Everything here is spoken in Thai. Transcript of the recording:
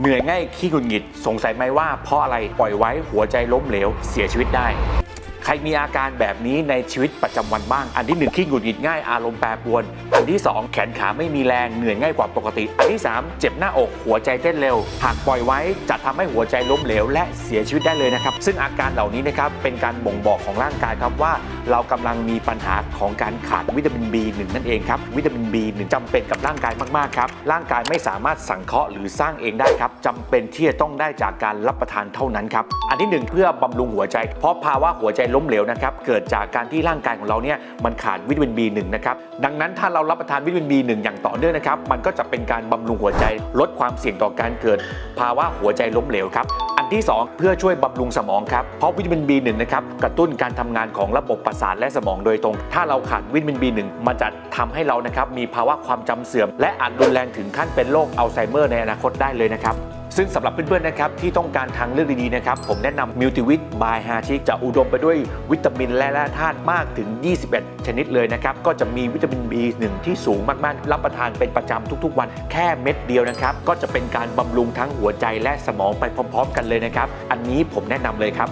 เหนื่อยง่ายขี้หงุดหงิดสงสัยไหมว่าเพราะอะไรปล่อยไว้หัวใจล้มเหลวเสียชีวิตได้ ใครมีอาการแบบนี้ในชีวิตประจำวันบ้าง อันที่หนึ่งขี้หงุดหงิดง่ายอารมณ์แปรปรวน อันที่สองแขนขาไม่มีแรงเหนื่อยง่ายกว่าปกติ อันที่สามเจ็บหน้าอกหัวใจเต้นเร็ว หากปล่อยไว้จะทำให้หัวใจล้มเหลว และเสียชีวิตได้เลยนะครับ ซึ่งอาการเหล่านี้นะครับเป็นการบ่งบอกของร่างกายครับว่า เรากำลังมีปัญหาของการขาดวิตามิน B1 นั่นเองครับวิตามิน B1 จำเป็นกับร่างกายมากๆครับร่างกายไม่สามารถสังเคราะห์หรือสร้างเองได้ครับจำเป็นที่จะต้องได้จากการรับประทานเท่านั้นครับอันที่หนึ่งเพื่อบำรุงหัวใจ เพราะภาวะหัวใจล้มเหลวนะครับเกิดจากการที่ร่างกายของเราเนี่ยมันขาดวิตามิน B1 นะครับดังนั้นถ้าเรารับประทานวิตามิน B1 อย่างต่อเนื่องนะครับมันก็จะเป็นการบำรุงหัวใจลดความเสี่ยงต่อการเกิด ภาวะหัวใจล้มเหลวครับอันที่ 2 เพื่อช่วยบำรุงสมองครับเพราะวิตามิน B1 นะครับกระตุ้นการทำงานของระบบประสาทและสมองโดยตรง ถ้าเราขาดวิตามิน B1 มันจะทำให้เรานะครับมีภาวะความจำเสื่อม และอาจรุนแรงถึงขั้นเป็นโรคอัลไซเมอร์ในอนาคตได้เลยนะครับ ซึ่งสำหรับเพื่อนๆนะครับที่ต้องการทางเลือกดีๆนะครับผมแนะนำมิลติวิตบายฮาชิจะอุดมไปด้วยวิตามินและแร่ธาตุมากถึง 21 ชนิดเลยนะครับก็จะมีวิตามิน B1 ที่สูงมากๆ รับประทานเป็นประจำทุกๆ วันแค่เม็ดเดียวนะครับก็จะเป็นการบำรุงทั้งหัวใจและสมองไปพร้อม ๆ กันเลยนะครับอันนี้ผมแนะนำเลยครับ